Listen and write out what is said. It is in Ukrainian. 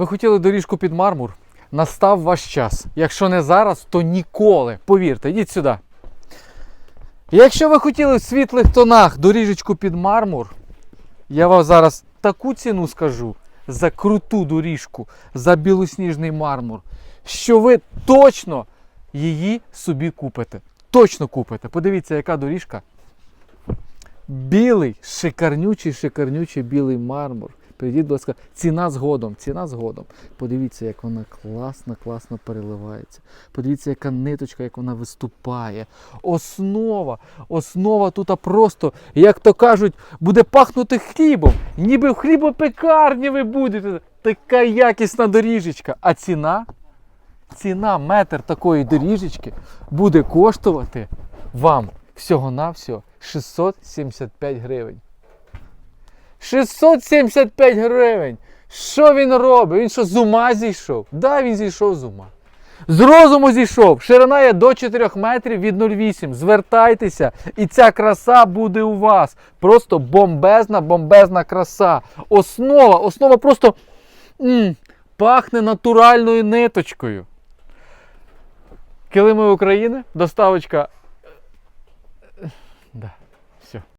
Ви хотіли доріжку під мармур? Настав ваш час. Якщо не зараз, то ніколи. Повірте, йдіть сюди. Якщо ви хотіли в світлих тонах доріжечку під мармур, я вам зараз таку ціну скажу за круту доріжку, за білосніжний мармур, що ви точно її собі купите. Точно купите. Подивіться, яка доріжка. Білий, шикарнючий, шикарнючий білий мармур. Прийдіть, будь ласка, ціна згодом, ціна згодом. Подивіться, як вона класно, класно переливається. Подивіться, яка ниточка, як вона виступає. Основа, основа тут просто, як то кажуть, буде пахнути хлібом. Ніби в хлібопекарні ви будете. Така якісна доріжечка. А ціна? Ціна метр такої доріжечки буде коштувати вам всього-навсього 675 гривень. 675 гривень. Що він робить? Він що з ума зійшов? Да, він зійшов з ума. З розуму зійшов. Ширина є до 4 метрів від 0,8. Звертайтеся, і ця краса буде у вас. Просто бомбезна, бомбезна краса. Основа, основа просто м, пахне натуральною ниточкою. Килими України, доставочка. Да.